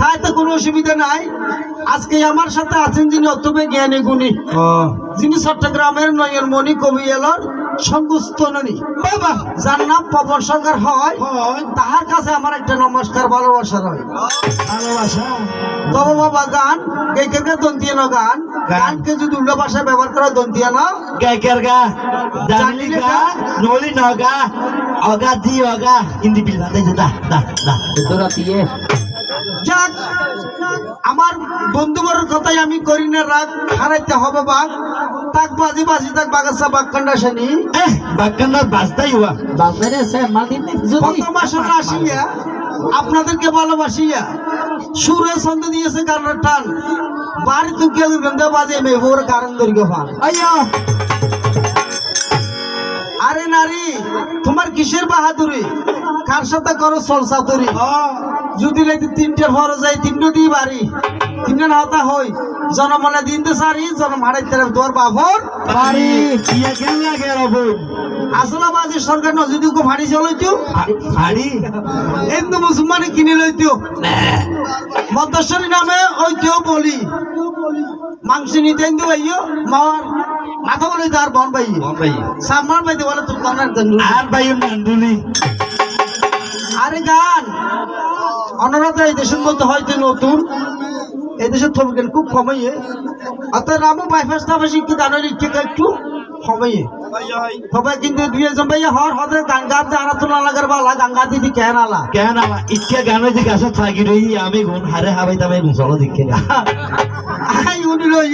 তাই তো কোনো অসুবিধা নাই। আজকে আমার সাথে আছেন যিনি অত্যবে জ্ঞানী গুণী। যিনি চট্টগ্রামের নয়নমণি কবি এলর সঙ্গুস্তনী বাবা। যার নাম পবন সরকার হয়। তাহার কাছে আমার একটা নমস্কার ভালোবাসা রয় ভালোবাসা। তবে বাবা গান কেকের দন্তিয়া না গান। গান। গানকে যদি উল্টো ভাষায় ব্যবহার করা দন্তিয়া না গায়কের গা জানলি গা নলি নগা অগা দি অগা হিন্দি বিল দে দা দা দা তোরা দিয়ে যাক আমার বন্ধুবরের কথাই আমি করি না রাগ হারাইতে হবে বাঘ তাক বাজি বাজি তাক বাগাসা বাঘ কান্ডা শানি এ বাক্কান্না বাজতাই হুয়া। বাপরে সে মালদিন যদি কত মাসের আসিয়া? আপনাদেরকে ভালোবাসিয়া। সুরে ছন্দ দিয়েছে গানের টান। বাড়ি তু গেল গন্ধ বাজে মেহবুর কারণ দৈর্ঘ্য ফান আইয়া আরে নারী তোমার কিসের বাহাদুরি? কার সাথে করো সলসাতুরি যদি লাইতে তিনটে ফরজ যায় তিনটে দিয়ে বাড়ি। তিনটে হতা হই জনমনে দিনতে সারি জনম হারাইতে তোর বাবর বাড়ি। ইয়া কেন লাগে রবু আসলা বাজে সরকার ন যদি কো ভাড়ি চলাইতো বাড়ি এমনি মুসলমানে কিনে লইতো মদ্দেশ্বরী নামে ওই কেউ বলি। মাংস নিতে কিন্তু ভাইও মার মাথা বলে তার বন ভাই সামার ভাইতে বলে তুমি আর ভাই আরে গান অনারত এই দেশের মধ্যে হয়তো নতুন। এই দেশের থবকেন খুব কমাইয়ে। অর্থাৎ রামু বাইফাস তাফা শিক্ষিত আনার ইচ্ছে একটু কমাইয়ে। তবে কিন্তু দুই ভাইয়া হর হতে গাঙ্গার আনা তো না লাগার বালা গাঙ্গা দিদি কেন আলা? কেন আলা? ইটকে গানো গাছ থাকি রই আমি গুণ হারে হাবাই তাবে গুণ চলো দিকে। আই উনি লই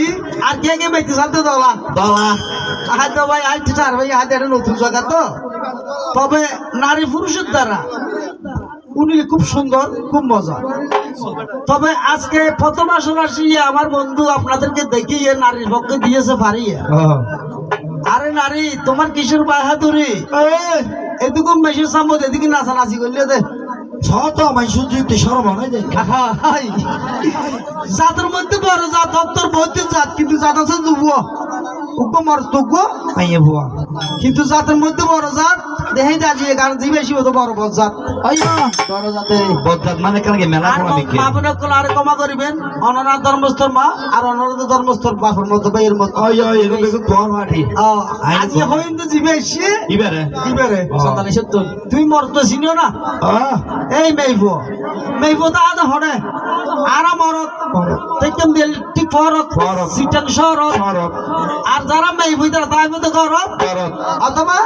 আর কে কে বেঁচে সাথে দলা? দলা। তো ভাই আই টিচার ভাই হাতে একটা নতুন জায়গা তো। তবে নারী পুরুষের দ্বারা উনি খুব সুন্দর খুব মজা। তবে আজকে প্রথম আসিয়ে আমার বন্ধু আপনাদেরকে দেখিয়ে নারীর পক্ষে দিয়েছে পারিয়ে আরে নারী তোমার কিশোর বাহাদুরি। এটুকু মেশির সামনে এদিকে নাচানাচি করলে দে। জাতের মধ্যে বড় জাত তোর বৌদ্ধ জাত কিন্তু জাত আছে দুবো। উপমর তুগো আইয়ে বুয়া কিন্তু জাতের মধ্যে বড় জাত দেহে দাজিয়ে গান জি বেশি হতো বড় বড় জাত। আইয়া বড় জাতে। বদলাত মানে কালকে মেলা কোন আমি মা বোনের কোল আরে ক্ষমা করিবেন অননাথ ধর্মস্থর মা আর অননাথ ধর্মস্থর বাপের মতো ভাইয়ের মতো। আইয়া এরকম এরকম দোয়ার মাটি। আজকে হইন তো জিবে এসে ইবারে দিবেরে ও। সন্তানি সত্তর। তুই মরত চিনিও না? এই মেইবো মেইবো তো আদা হরে আরা মরত তেকম দিল ঠিক ফরত। সিটান শরত আর যারা মেইবো তারা তাই মতো করত অথবা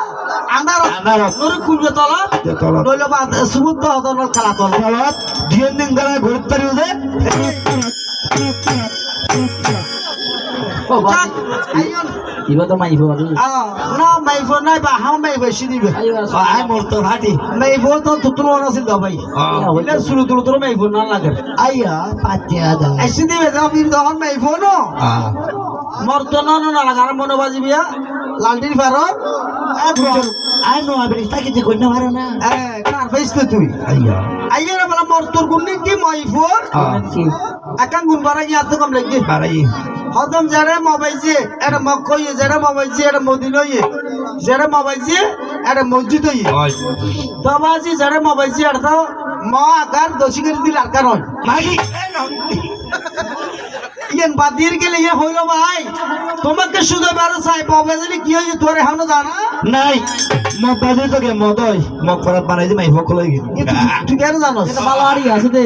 আন্দারত। নরে কুলবে তলত। তলত। নইলে বা সুবুদ্ধ হতন খেলা তল সরব দিন দিন ধরে ঘুরতে পারি দে যাক, আইয়ন। ইবা তো আমি আহ, না মেইবো নাই বা হাও মেইবো সিদি বে আইবা আই মরতো হাটি মেইবো তো তুতুল সিল দাও ভাই। ইলে সুলু তুলু তুলু মেইবো না লাগে। আইয়া পাতিয়া দা। এসে দিবে যাও বির দহন মেইবো no আহ। মর্ত না না না লাগার মনে বাজিবিয়া লালটির ফারত আই নো আবরি তাকে যে কইনা মারে না। হ্যাঁ কার ফাইসতে তুই? আইয়া। আইয়ে না বলা মর্তর গুন্নি কি মাইফোর আহ। কি একান গুণ বারা কম লাগি? বাড়াই হদম যারা মোবাইজে এটা মক্কই যারা মোবাইজে এটা মদিনই যারা মোবাইজে এটা মসজিদ হয়। তবাজি যারা মোবাইজে এটা তো ম আকার দোষী করে দিল আর কারণ। মাগি ইয়েন বাদ দিয়ে গেলে ইয়ে হইল ভাই। তোমাকে শুধু বেড়ে চাই মোবাইজে কি হয়েছে তোর এখনও জানা? নাই। মগ বাজে তো গে মদই মগ বানাই দি মাই ফকল হই গেল তুই- কেন জানোস? এটা ভালো আড়ি আছে দে।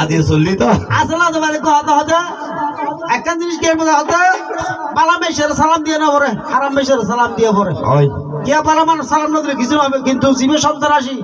আদি চললি তো। আসলে তোমার কথা হতে একটা জিনিস কে বোঝা হতো পালা মেশের সালাম দিয়ে না পরে হারাম সালাম দিয়ে পরে। কে পালামান সালাম না দিলে কিছু হবে কিন্তু জীবের সন্তান আসি